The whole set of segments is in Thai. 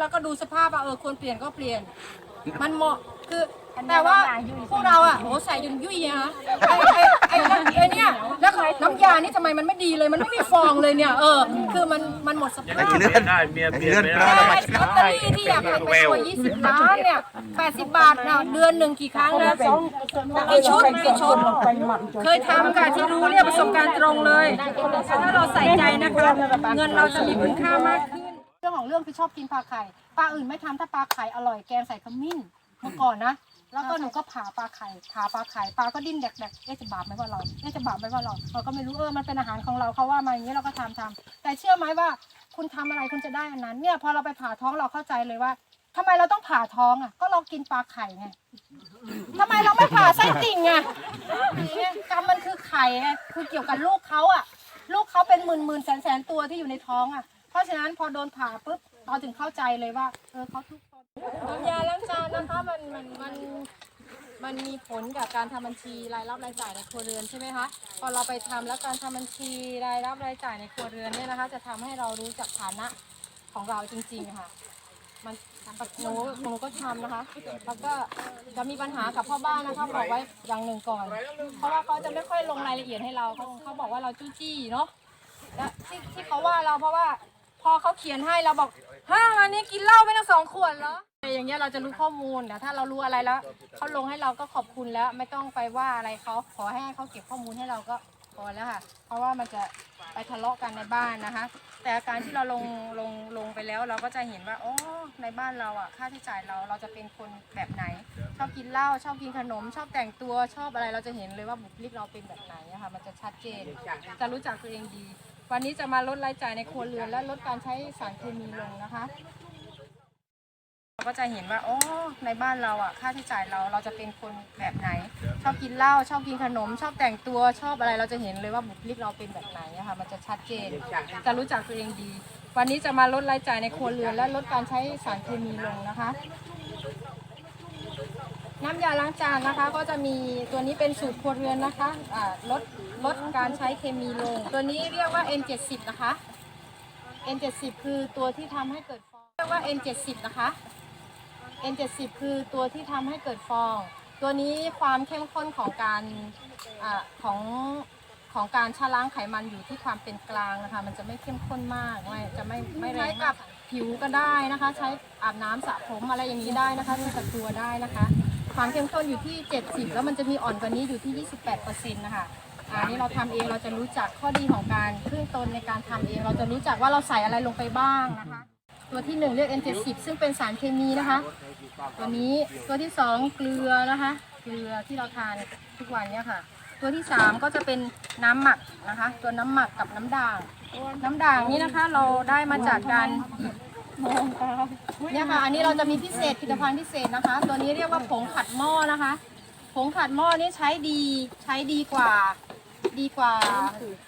แล้วก็ดูสภาพว่าเออควรเปลี่ยนก็เปลี่ยน มันเหมาะคือแต่ว่าพวกเราอะโอ้ใส่จนยุ่ยอะฮะไอ้ไอ้ไอ้นั่นไอ้เนี่ยแล้วน้ำยานี่ทำไมมันไม่ดีเลยมันไม่มีฟองเลยเนี่ยเออคือมันมันหมดสภาพเลื่อนได้เมียไอ้เปลี่ยนเลื่อนไม่เปได้ลี่ยนใช่ลอตเตอรี่ที่อยากไปไปตัว20ล้านเนี่ย80บาทน่ะเดือนหนึ่งกี่ครั้งนะกี่ชุดกี่ชุดเคยทำค่ะที่รู้เนี่ยประสบการณ์ตรงเลยถ้าเราใส่ใจนะคะเงินเราจะมีคุณค่ามากขึ้น เรื่องของเรื่องคือชอบกินปลาไข่ปลาอื่นไม่ทำถ้าปลาไข่อร่อยแกงใส่ขมิ้นเมื่อก่อนนะ แล้วก็หนูก็ผ่าปลาไข่ผ่าปลาไข่ปลาก็ดิ้นแดกๆเอ๊ะจะบาปไหมว่าเราเอ๊ะจะบาปไหมว่าเราเราก็ไม่รู้เออมันเป็นอาหารของเราเขาว่ามาอย่างนี้เราก็ทำทำแต่เชื่อไหมว่าคุณทำอะไรคุณจะได้อันนั้น เนี่ยพอเราไปผ่าท้องเราเข้าใจเลยว่าทำไมเราต้องผ่าท้องอะ ก็เรากินปลาไข่ไงทำไมเราไม่ผ่าไส้ติ่งอะเนี่ยกรรมมันคือไข่ไงคือเกี่ยวกับลูกเขาอะ ลูกเขาเป็นหมื่นหมื่นแสนแสนตัวที่อยู่ในท้องอะ เพราะฉะนั้นพอโดนผ่าปุ๊บเราถึงเข้าใจเลยว่า เออเขาทุกคนน้ำยาล้างจานนะคะมันมันมันมันมีผลกับการทำบัญชีรายรับรายจ่ายในครัวเรือนใช่ไหมคะพอเราไปทำแล้วการทำบัญชีรายรับรายจ่ายในครัวเรือนเนี่ยนะคะ จะทำให้เรารู้จักฐานะของเราจริงๆค่ะ มันหนูหนูก็ทำนะคะ แล้วก็จะมีปัญหากับพ่อบ้านนะคะบอกไว้อย่างหนึ่งก่อน เพราะว่าเขาจะไม่ค่อยลงรายละเอียดให้เราเขาเขาบอกว่าเราจู้จี้เนาะและที่ที่เขาว่าเราเพราะว่า พอเขาเขียนให้เราบอกฮ่าวันนี้กินเหล้าไปตั้งสองขวดเหรออะไรอย่างเงี้ยเราจะรู้ข้อมูลแต่ถ้าเรารู้อะไรแล้วเขาลงให้เราก็ขอบคุณแล้ว ไม่ต้องไปว่าอะไรเขาขอให้เขาเก็บข้อมูลให้เราก็พอแล้วค่ะ เพราะว่ามันจะไปทะเลาะกันในบ้านนะคะ แต่การที่เราลงลงลงไปแล้วเราก็จะเห็นว่าอ๋อในบ้านเราอะค่าใช้จ่ายเราเราจะเป็นคนแบบไหน ชอบกินเหล้าชอบกินขนม ชอบแต่งตัวชอบอะไรเราจะเห็นเลยว่าบุคลิกเราเป็นแบบไหนอะค่ะมันจะชัดเจนจะรู้จักตัวเองดี วันนี้จะมาลดรายจ่ายในครัวเรือนและลดการใช้สารเคมีลงนะคะเราก็จะเห็นว่าอ๋อในบ้านเราอะค่าใช้จ่ายเราเราจะเป็นคนแบบไหน ชอบกินเหล้าชอบกินขนม ชอบแต่งตัวชอบอะไรเราจะเห็นเลยว่าบุคลิกเราเป็นแบบไหนอะคะมันจะชัดเจนจะรู้จักตัวเองดี วันนี้จะมาลดรายจ่ายในครัวเรือนและลดการใช้สารเคมีลงนะคะน้ำยาล้างจานนะคะ ก็จะมีตัวนี้เป็นสูตรครัวเรือนนะคะอ่าลด ลดการใช้เคมีลง ตัวนี้เรียกว่า N70 นะคะ N70 คือตัวที่ทำให้เกิดฟอง เรียกว่า N70 นะคะ N70 คือตัวที่ทำให้เกิดฟอง ตัวนี้ความเข้มข้นของการอของของการชะล้างไขมันอยู่ที่ความเป็นกลางนะคะ มันจะไม่เข้มข้นมากไม่จะไม่ไม่แรงกับผิวก็ได้นะคะ ใช้อาบน้ำสระผมอะไรอย่างนี้ได้นะคะดูกับตัวได้นะคะ ความเข้มข้นอยู่ที่ 70 แล้วมันจะมีอ่อนกว่านี้อยู่ที่ 28%นะคะ อันนี้เราทำเองเราจะรู้จักข้อดีของการเครื่องตนในการทำเอง เราจะรู้จักว่าเราใส่อะไรลงไปบ้างนะคะ ตัวที่หนึ่งเรียก N70 ซึ่งเป็นสารเคมีนะคะ ตัวนี้ตัวที่สองเกลือนะคะ เกลือที่เราทานทุกวันเนี่ยค่ะ ตัวที่สามก็จะเป็นน้ำหมักนะคะ ตัวน้ำหมักกับน้ำด่าง น้ำด่างนี่นะคะเราได้มาจากการเนี่ยค่ะ อันนี้เราจะมีพิเศษผลิตภัณฑ์พิเศษนะคะ ตัวนี้เรียกว่าผงขัดหม้อนะคะ ผงขัดหม้อนี่ใช้ดีใช้ดีกว่า ดีกว่า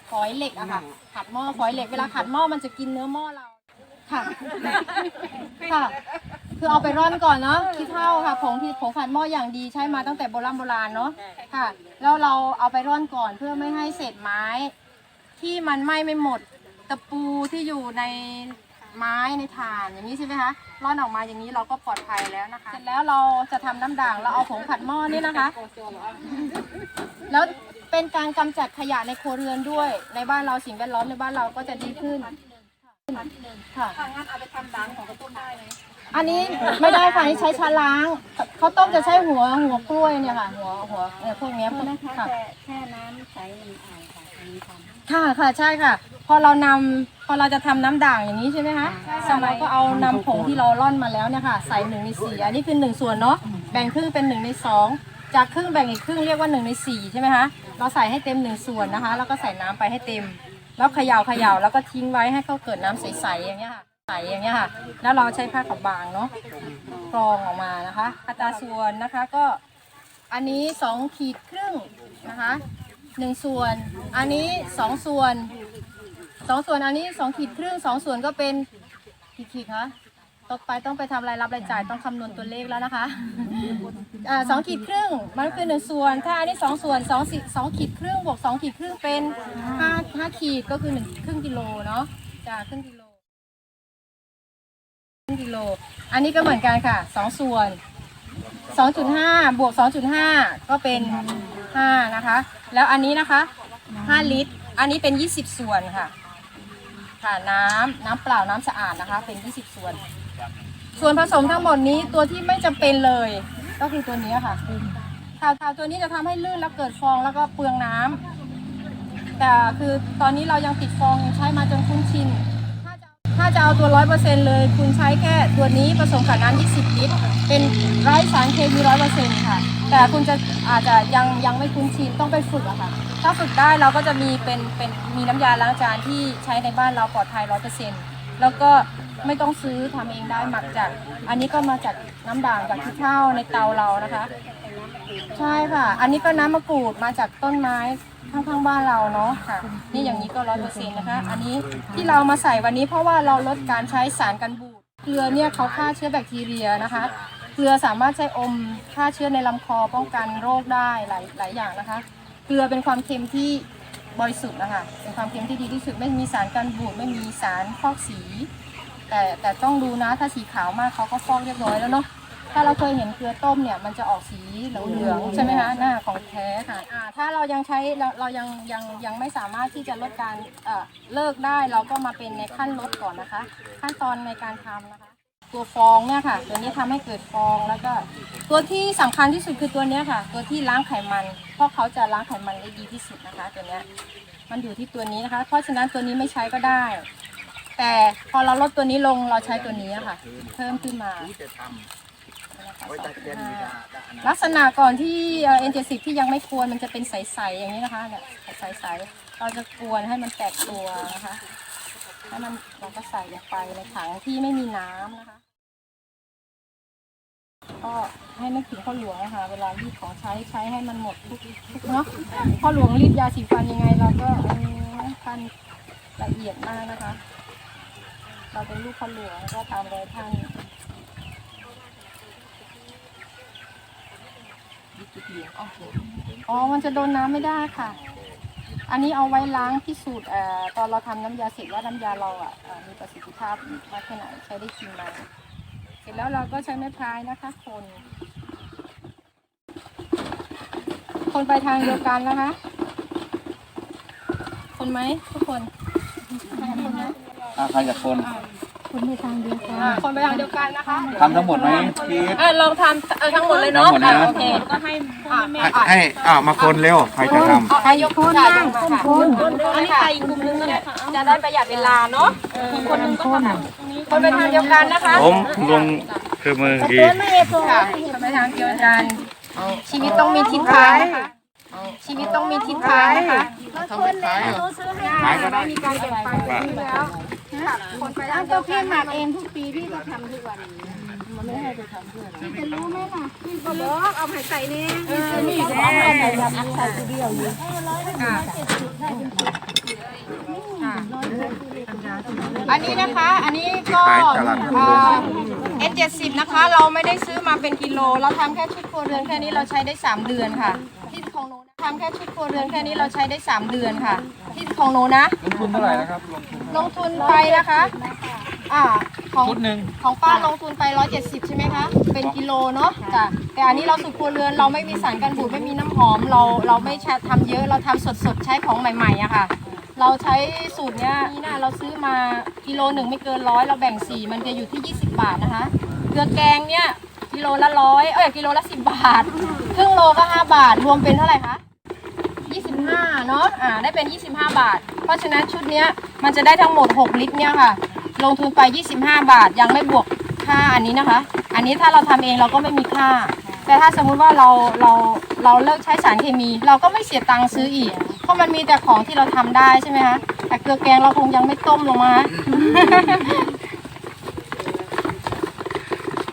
ฝอยเหล็กอะค่ะ ขัดหม้อฝอยเหล็กเวลาขัดหม้อมันจะกินเนื้อหม้อเราค่ะ ค่ะ คือเอาไปร่อนก่อนเนาะขี้เท่าค่ะผงที่ผงขัดหม้ออย่างดีใช้มาตั้งแต่โบราณโบราณเนาะค่ะ แล้วเราเอาไปร่อนก่อนเพื่อไม่ให้เศษไม้ ที่มันไหม้ไม่หมดตะปูที่อยู่ในไม้ในถ่านอย่างนี้ใช่ไหมคะร่อนออกมาอย่างนี้เราก็ปลอดภัยแล้วนะคะ เสร็จแล้วเราจะทำน้ำด่างเราเอาผงขัดหม้อนี่นะคะ แล้ว เป็นการกำจัดขยะในครัวเรือนด้วย ในบ้านเราสิ่งแวดล้อมในบ้านเราก็จะดีขึ้นค่ะทางนั้นเอาไปทำดังของกระตุ้นได้ไหมอันนี้ไม่ได้ค่ะนี่ใช้ชาล้างเขาวต้มจะใช้หัวหัวกล้วยเนี่ยค่ะ หัวหัวเนี่ยพวกเนี้ยพวกนะคะค่ะ แต่แค่น้ำใสมันอ่านค่ะอันนี้ทำ ค่ะค่ะใช่ค่ะ พอเรานำพอเราจะทำน้ำด่างอย่างนี้ใช่ไหมคะสมัยก็เอานำผงที่เราร่อนมาแล้วเนี่ยค่ะ ใส่หนึ่งในสี่อันนี้คือหนึ่งส่วนเนาะแบ่งครึ่งเป็นหนึ่งในสอง จากครึ่งแบ่งอีกครึ่งเรียกว่าหนึ่งในสี่ใช่ไหมคะเราใส่ให้เต็มหนึ่งส่วนนะคะ แล้วก็ใส่น้ำไปให้เต็ม แล้วเขย่าเขย่าแล้วก็ทิ้งไว้ให้เขาเกิดน้ำใสๆอย่างเงี้ยค่ะใสอย่างเงี้ยค่ะ แล้วเราใช้ผ้าขาวบางเนาะกรองออกมานะคะอัตราส่วนนะคะก็อันนี้สองขีดครึ่งนะคะหนึ่งส่วน อันนี้สองส่วนสองส่วนอันนี้สองขีดครึ่งสองส่วนก็เป็นกี่ขีดคะ ต่อไปต้องไปทำรายรับรายจ่ายต้องคำนวณตัวเลขแล้วนะคะสองขีดครึ่งมันคือหนึ่งส่วน ถ้าอันนี้สองส่วนสองสิสองขีดครึ่งบวกสองขีดครึ่งเป็นห้าห้าขีดก็คือหนึ่งครึ่งกิโลเนาะจ้าครึ่งกิโลครึ่งกิโล อันนี้ก็เหมือนกันค่ะสองส่วน2.5บวก2.5ก็เป็น5นะคะ แล้วอันนี้นะคะ5ลิตร อันนี้เป็น20ส่วนค่ะ ค่ะน้ำน้ำเปล่าน้ำสะอาดนะคะ เป็น 20 ส่วน ส่วนผสมทั้งหมดนี้ตัวที่ไม่จำเป็นเลย ก็คือตัวนี้ค่ะข่าวข่าวตัวนี้จะทำให้ลื่นแล้วเกิดฟองแล้วก็เปลืองน้ำแต่คือตอนนี้เรายังติดฟองยังใช้มาจนคุ้นชิน ถ้าจะถ้าจะเอาตัวร้อยเปอร์เซ็นเลย คุณใช้แค่ตัวนี้ผสมกับน้ำ20 ลิตร เป็นไร้สารเคมีร้อยเปอร์เซ็นค่ะ แต่คุณจะอาจจะยังยังไม่คุ้นชินต้องไปฝึกอะค่ะ ถ้าฝึกได้เราก็จะมีเป็นเป็นมีน้ำยาล้างจานที่ใช้ในบ้านเราปลอดภัยร้อยเปอร์เซ็นต์แล้วก็ไม่ต้องซื้อทำเองได้หมักจาก อันนี้ก็มาจากน้ำด่างจากที่ข้าในเตาเรานะคะ ใช่ค่ะ อันนี้ก็น้ำมะกรูดมาจากต้นไม้ข้างๆบ้านเราเนาะค่ะ นี่อย่างนี้ก็ร้อยเปอร์เซ็นต์นะคะ อันนี้ที่เรามาใส่วันนี้เพราะว่าเราลดการใช้สารกันบูด เกลือเนี่ยเขาฆ่าเชื้อแบคทีเรียนะคะ เกลือสามารถใช้อมฆ่าเชื้อในลำคอป้องกันโรคได้หลายหลายอย่างนะคะ เกลือเป็นความเค็มที่บริสุทธิ์นะคะเป็นความเค็มที่ดีที่สุดไม่มีสารกันบูดไม่มีสารฟอกสี แต่แต่ต้องดูนะถ้าสีขาวมากเขาก็ฟอกเรียบร้อยแล้วเนาะถ้าเราเคยเห็นเกลือต้มเนี่ยมันจะออกสีเหลืองๆใช่ไหมคะหน้าของแท้ค่ะถ้าเรายังใช้เราเรายังยังยังไม่สามารถที่จะลดการเอ่อเลิกได้เราก็มาเป็นในขั้นลดก่อนนะคะ ขั้นตอนในการทำนะคะ ตัวฟองเนี่ยค่ะ ตัวนี้ทำให้เกิดฟองแล้วก็ ตัวที่สำคัญที่สุดคือตัวเนี้ยค่ะ ตัวที่ล้างไขมัน เพราะเขาจะล้างไขมันได้ดีที่สุดนะคะ ตัวเนี้ยมันอยู่ที่ตัวนี้นะคะ เพราะฉะนั้นตัวนี้ไม่ใช้ก็ได้ แต่พอเราลดตัวนี้ลงเราใช้ตัวนี้ค่ะ เพิ่มขึ้นมาลักษณะก่อนที่เอ็นเจสิที่ยังไม่กวนมันจะเป็นใสๆอย่างนี้นะคะเนี่ยใสๆเราจะกวนให้มันแตกตัวนะคะ แล้วมันเราก็ใส่ลงไปในถังที่ไม่มีน้ำนะคะ ก็ให้นึกถึงพ่อหลวงนะคะ เวลารีดของใช้ใช้ให้มันหมดทุกทุกเนาะพ่อหลวงรีดยาสีฟันยังไง เราก็เออท่านละเอียดมากนะคะ เราเป็นลูกพ่อหลวงก็ตามรอยท่านอ๋อ มันจะโดนน้ำไม่ได้ค่ะ อันนี้เอาไว้ล้างพิสูจน์เอ่อตอนเราทำน้ำยาเสร็จว่าน้ำยาเราอะเอ่อมีประสิทธิภาพมากแค่ไหนใช้ได้จริงไหมเสร็จแล้วเราก็ใช้ไม้พายนะคะคน คนไปทางเดียวกันนะคะ คนไหมทุกคนคนไหมอ่าใครอยากคน คนไปทางเดียวกัน คนไปทางเดียวกันนะคะทำทั้งหมดไหมพี่เออลองทำเออทั้งหมดเลยเนาะทั้งหมดนะ อะโอเคก็ให้อะให้ให้อ่ามาคนเร็วใครจะทเอาให้ยกคนนั่งคนคนอันนี้ใครอีกกลุ่มนึงเนี่ยจะได้ประหยัดเวลาเนาะอีกคนนึงก็ทำคนไปทางเดียวกันนะคะำผมลงคือมือดีค่ะคนไปทางเดียวกัน ชีวิตต้องมีทิศทางนะคะ ชีวิตต้องมีทิศทางนะคะ ขายก็ได้มีการเปลี่ยนไปแล้ว คนไปทางเดีก็ยวกัพี่นหมักเองทุกปีพี่ก็ทำทุกวันมันไม่ให้ไปทำเพื่อนพี่จะรู้ไหมล่ะพี่ก็บอกเอาไปใส่เนี่ยนี่แหละใส่แบบใส่ตัวเดียวอยู่ค่ะอันนี้นะคะ อันนี้ก็ขายตลาดเอ็นเจ็ดสิบนะคะ เราไม่ได้ซื้อมาเป็นกิโล เราทำแค่ชุดครัวเรือนแค่นี้เราใช้ได้ 3 เดือนค่ะ ที่ของโนนะทำแค่ชุดครัวเรือนแค่นี้เราใช้ได้3เดือนค่ะที่ของโนนะ ลงทุนเท่าไหร่นะครับลงทุนลงทุนไปนะคะ อ่าของชุดหนึ่งของป้าลงทุนไป 170 ใช่ไหมคะ เป็นกิโลเนาะจ้ะแต่อันนี้เราสูตรครัวเรือนเราไม่มีสารกันบูดไม่มีน้ำหอม เราเราไม่ใช้ทำเยอะเราทำสดๆ ใช้ของใหม่ๆอะค่ะ เราใช้สูตรเนี้ยนี่นะเราซื้อมากิโลหนึ่งไม่เกินร้อยเราแบ่งสีมันจะอยู่ที่ 20 บาทนะคะ เกลือแกงเนี่ย กิโลละร้อยเอ้ยกิโลละ10บบาท ครึ่งโลก็5บาท รวมเป็นเท่าไหร่คะ25เนาะ อ่า ได้เป็น25บห้าบาท เพราะฉะนั้นชุดเนี้ยมันจะได้ทั้งหมด6ลิตรเนี่ยค่ะ ลงทุนไป25บห้าบาท ยังไม่บวกค่าอันนี้นะคะ อันนี้ถ้าเราทำเองเราก็ไม่มีค่า แต่ถ้าสมมุติว่าเราเราเราเลิกใช้สารเคมี เราก็ไม่เสียตังค์ซื้ออีก เพราะมันมีแต่ของที่เราทำได้ใช่ไหมคะ แต่เกลือแกงเราคงยังไม่ต้มลงมา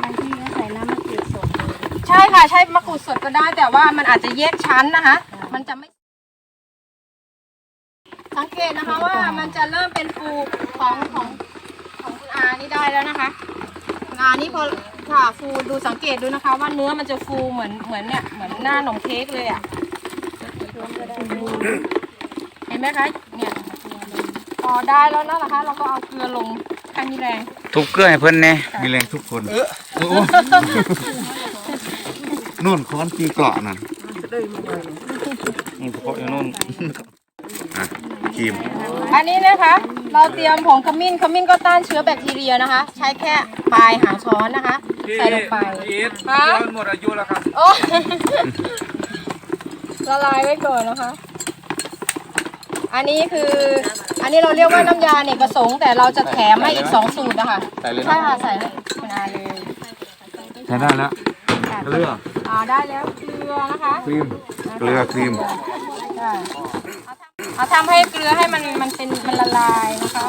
บางทีก็ใส่น้ำมะกรูดสด ใช่ค่ะใช้มะกรูดสดก็ได้ แต่ว่ามันอาจจะแยกชั้นนะคะ มันจะไม่ สังเกตนะคะว่ามันจะเริ่มเป็นฟูของของของคุณอานี่ได้แล้วนะคะคุณอานี่พอค่ะฟูดูสังเกตดูนะคะ ว่าเนื้อมันจะฟูเหมือนเหมือนเนี่ยเหมือนหน้าขนมเค้กเลยอะเห็นไหมคะเนี่ยพอได้แล้วนะคะ เราก็เอาเกลือลงใครมีแรงทุบเกลือให้เพิ่นแน่มีแรงทุกคนโอ้โห นู่นค้อนตีเกราะนั่นนี่พวกอยู่นู่นอะครีมอันนี้นะคะ เราเตรียมผงขมิ้นขมิ้นก็ต้านเชื้อแบคทีเรียนะคะ ใช้แค่ปลายหางช้อนนะคะ ใส่ลงไปค่ะหมดอายุแล้วครับโอ้ละลายไว้ก่อนนะคะ อันนี้คือ อันนี้เราเรียกว่าน้ำยาเนกประสงค์แต่เราจะแถมให้อีกสองสูตรนะคะใส่เลยใช่นะค่ะใส่เลยคุณอาเลย ใช้ได้แล้ว เกลืออ่าได้แล้วเกลือนะคะครีมเกลือครีมใช่เอาทำให้เกลือให้มันมันเป็นมันละลายนะคะ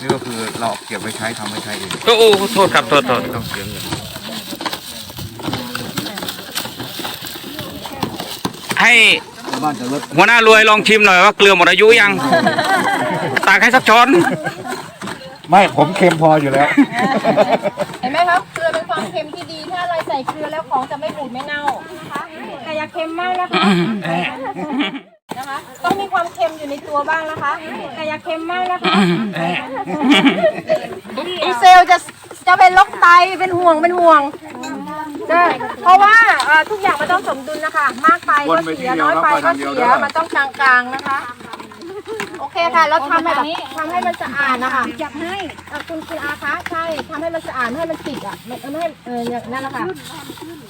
นี่ก็คือเราเก็บไว้ใช้ทำไว้ใช้เองโอ้โหโทษครับโทษโทษต้องเสียเงินให้บ้านจะลดหัวหน้ารวยลองชิมหน่อยว่าเกลือหมดอายุยังตากให้สักช้อน ไม่ผมเค็มพออยู่แล้ว เห็นไหมครับเกลือเป็น ความเค็มที่ดี ถ้าเราใส่เกลือแล้วของจะไม่บูดไม่เน่านะคะ แต่อย่าเค็มมากนะคะ นะคะ ต้องมีความเค็มอยู่ในตัวบ้างนะคะ แต่อย่าเค็มมากนะคะดีเซลจะจะเป็นโรคไตเป็นห่วงเป็นห่วงใช่เพราะว่าเอ่อทุกอย่างมันต้องสมดุลนะคะ มากไปก็เสียน้อยไปก็เสียมันต้องกลางๆนะคะ โอเคค่ะแล้วทำแบบนี้ทำให้มันสะอาดนะคะจับให้อะคุณคุณอาคะใช่ทำให้มันสะอาดไม่ให้มันติดอะไม่ไม่ให้เอออย่างนั่นแหละค่ะ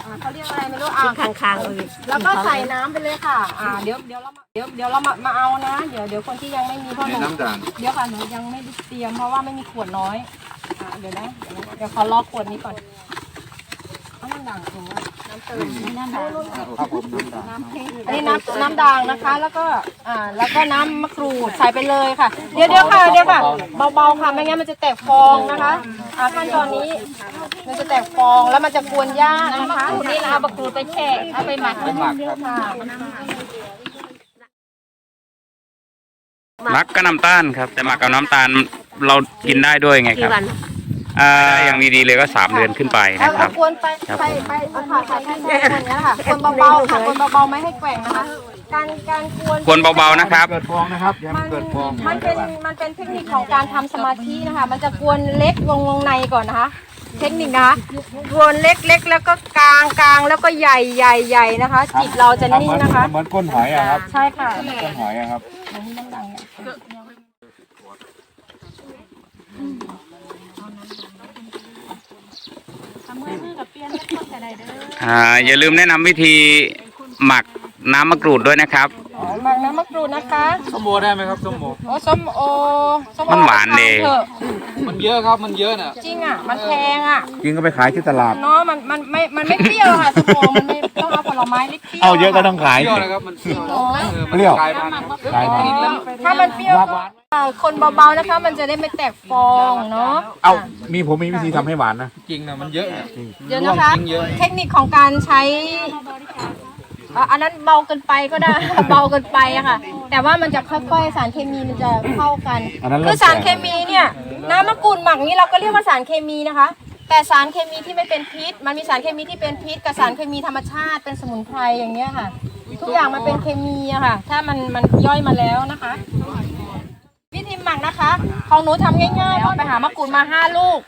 อ่าเขาเรียกอะไรไม่รู้อ่าคางคางเลยแล้วก็ใส่น้ำไปเลยค่ะ อ่าเดี๋ยวเดี๋ยวเรามาเดี๋ยวเดี๋ยวเรามามาเอานะ เดี๋ยวเดี๋ยวคนที่ยังไม่มีเพราะหในนูน้ำด่างเดี๋ยวค่ะหนูยังไม่ได้เตรียมเพราะว่าไม่มีขวดน้อยอ่าเดี๋ยวนะเดี๋ยวนะเดี๋ยวขอรอขวดนี้ก่อน ครับผมน้ำด่างอันนี้น้ำน้ำด่างนะคะ แล้วก็อ่าแล้วก็น้ำมะกรูดใส่ไปเลยค่ะ เดี๋ยวเดี๋ยวค่ะเดี๋ยวค่ะเบาๆค่ะไม่งั้นมันจะแตกฟองนะคะอ่าขั้นตอนนี้มันจะแตกฟองแล้วมันจะกวนยากนะคะนี่เราเอามะกรูดไปแช่เอาไปหมักหมักครับค่ะมักก็น้ำตาลครับ แต่หมักกับน้ำตาลเรากินได้ด้วยไงครับ อ่าอย่างดีๆเลยก็สามเดือนขึ้นไปแล้วนะครับกวนไปครับไปไปเอาค่ะค่ะใช่ใช่กวนเนี้ยค่ะกวนเบาๆค่ะกวนเบาๆไม่ให้แกว่งนะคะ การการกวนกวนเบาๆนะครับ เกิดฟองนะครับอย่าให้มัมันนเกิดฟองมันเป็นมันเป็นเทคนิคของการทำสมาธินะคะ มันจะกวนเล็กลงลงในก่อนนะคะ เทคนิคนะคะกวนเล็กเล็กแล้วก็กลางกลางแล้วก็ใหญ่ใหญ่ใหญ่นะคะ จิตเราจะนิ่งนะคะ เหมือนก้นหอยอะครับ ใช่ค่ะ ก้นหอยอะครับ อ่าอย่าลืมแนะนำวิธี หมักน้ำมะกรูดด้วยนะครับหมักน้ำมะกรูดนะคะส้มโอได้ไหมครับส้มโอโอ้ส้มโอส้มโอมันหวานดีทถอะมันเยอะครับมันเยอะน่ะจริงอะ มันแพงอะกินก็ไปขายที่ตลาด เนาะมันมันไม่มันไม่เปรี้ยวค่ะส้มโอมันไม่ต้องเอาผลไม้ที่เปรี้ยวเอาเยอะก็ต้องขาย เปรี้ยวนะครับมันเปรี้ยวโอ้ยเปรี้ยว กลายพันธุ์ขายมาถ้ามันเปรี้ยวก็เอ่อคนเบาๆนะคะ มันจะได้ไม่แตกฟองเนาะเอามีผมมีวิธีทำให้หวานนะ จริงนะมันเยอะนะเดี๋ยวนะคะจริงเยอะเทคนิคของการใช้ อะอันนั้นเบาเกินไปก็ได้ เบาเกินไปอะค่ะ แต่ว่ามันจะค่อยๆสารเคมีมันจะเข้ากัน อันนั้นเริ่ม คือสารเคมีเนี่ยน้ำมะกรูดหมักนี้เราก็เรียกว่าสารเคมีนะคะ แต่สารเคมีที่ไม่เป็นพิษ มันมีสารเคมีที่เป็นพิษกับสารเคมีธรรมชาติเป็นสมุนไพรอย่างเงี้ยค่ะ ทุกอย่างมันเป็นเคมีอะค่ะ ถ้ามันมันย่อยมาแล้วนะคะ วิธีหมักนะคะ ของหนูทำง่ายๆก็ไปหามะกรูดมาห้าลูก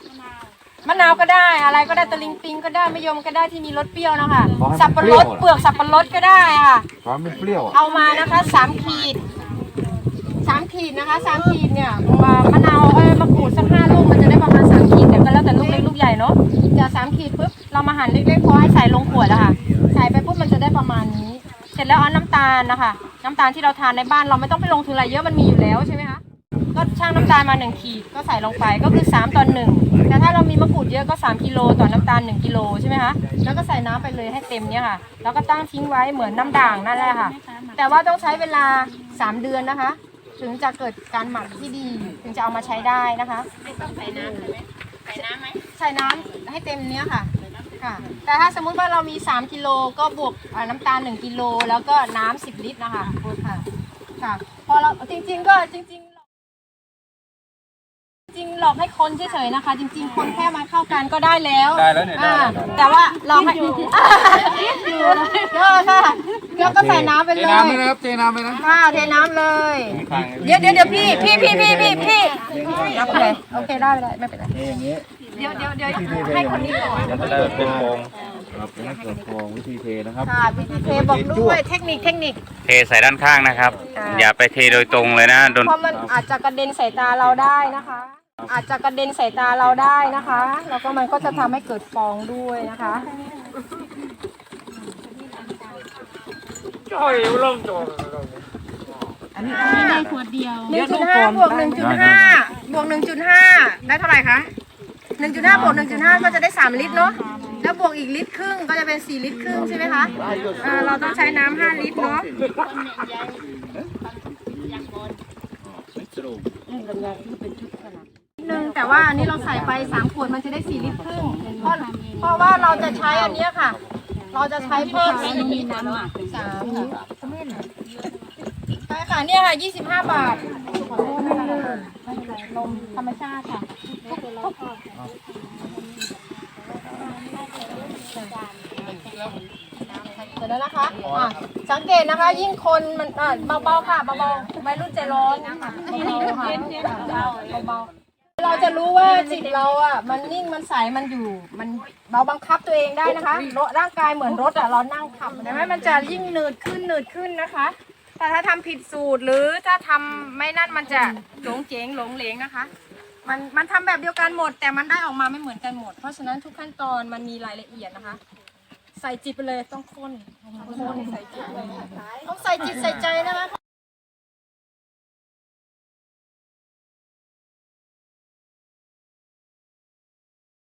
มะนาวก็ได้อะไรก็ได้ตะลิงปิงก็ได้มะยมก็ได้ที่มีรสเปรี้ยวนะคะขอให้มันสับปะรดเปรี้ยวเปลือกสับปะรดก็ได้ค่ะความไม่เปรี้ยวอะเอามานะคะสามขีดสามขีดนะคะสามขีดเนี่ยมามะนาวเอ้ยมะกรูดสักห้าลูกมันจะได้ประมาณสามขีดแต่ก็แล้วแต่ลูกเล็กลูกใหญ่เนาะจากสามขีดปุ๊บเรามาหั่นเล็กๆพอให้ใส่ลงขวดอะค่ะ ใส่ไปปุ๊บมันจะได้ประมาณนี้ เสร็จแล้วเอาน้ำตาลนะคะน้ำตาลที่เราทานในบ้านเราไม่ต้องไปลงทุนอะไรเยอะมันมีอยู่แล้วใช่ไหมคะ ก็ช่างน้ำตาลมาหนึ่งขีดก็ใส่ลงไปก็คือสามต่อหนึ่งแต่ถ้าเรามีมะกรูดเยอะก็สามกิโลต่อน้ำตาลหนึ่งกิโลใช่ไหมคะแล้วก็ใส่น้ำไปเลยให้เต็มเนี่ยค่ะแล้วก็ตั้งทิ้งไว้เหมือนน้ำด่างนั่นแหละค่ะ แต่ว่าต้องใช้เวลา 3 เดือนนะคะ ถึงจะเกิดการหมักที่ดีถึงจะเอามาใช้ได้นะคะไม่ต้องใส่น้ำใส่น้ำไหมใส่น้ำให้เต็มเนี้ยค่ะค่ะ แต่ถ้าสมมุติว่าเรามี 3กิโลก็บวกอ่าน้ำตาล 1กิโลแล้วก็น้ำ10 ลิตรนะคะค่ะค่ะพอเราจริง ๆ ก็จริงๆจริงๆ ลอกให้คนเฉยๆนะคะ จริง ๆ คนแค่มาเข้ากันก็ได้แล้วได้แล้วเนี่ยได้อ่าแล้วแต่ว่าลองให้ก็ค่ะแล้วก็ใส่น้ำไปเทเลยน้ำไหมนะครับเทน้ำไหมนะค่ะเทน้ำเลย เดี๋ยวเดี๋ยวเดี๋ยวพี่พี่พี่พี่พี่พี่รับไปเลยโอเคได้ได้ไม่เป็นไรเทอย่างนี้เดี๋ยวเดี๋ยวเดี๋ยวให้คนนี้ก่อนมันจะได้เป็นโฟองครับเป็นเกิดฟองวิธีเทนะครับค่ะวิธีเทบอกด้วยเทคนิคเทคนิค เทใส่ด้านข้างนะครับอ่าอย่าไปเทโดยตรงเลยนะโดน เพราะมันอาจจะกระเด็นใส่ตาเราได้นะคะ อาจจะกระเด็นใส่ตาเราได้นะคะ แล้วก็มันก็จะทำให้เกิดฟองด้วยนะคะได้ขวดเดียวหนึ่งจุดห้าบวกหนึ่งจุดห้าบวกหนึ่งจุดห้าได้เท่าไหร่คะหนึ่งจุดห้าบวกหนึ่งจุดห้าก็จะได้สามลิตรเนาะแล้วบวกอีกลิตรครึ่งก็จะเป็นสี่ลิตรครึ่งใช่ไหมคะอ่าเราต้องใช้น้ำห้าลิตรเนาะหนึ่ง แต่ว่าอันนี้เราใส่ไปสามขวดมันจะได้สี่ลิตรครึ่งเพราะเพราะว่าเราจะใช้อันเนี้ยค่ะ เราจะใช้เพิ่มสี่ลิตรสามใช่ค่ะเนี่ยค่ะยี่สิบห้าบาทลมธรรมชาติค่ะเดี๋ยวนะคะอะสังเกตนะคะ ยิ่งคนมันอะเบาๆค่ะเบาๆวัยรุ่นใจร้อนนะคะเบาๆค่ะเบาๆ เราจะรู้ว่าจิตเราอะมันนิ่งมันใสมันอยู่มันเราบังคับตัวเองได้นะคะรถร่างกายเหมือนรถอะเรานั่งขับใช่ไหมมันจะยิ่งหนืดขึ้นหนืดขึ้นนะคะ แต่ถ้าทำผิดสูตรหรือถ้าทำไม่นั่นมันจะหลงเจ๋งหลงเหลงนะคะ มันมันทำแบบเดียวกันหมด แต่มันได้ออกมาไม่เหมือนกันหมด เพราะฉะนั้นทุกขั้นตอนมันมีรายละเอียดนะคะ ใส่จิตไปเลยต้องค้นต้องค้นใส่จิตเลยต้องใส่จิตใส่ใจนะคะ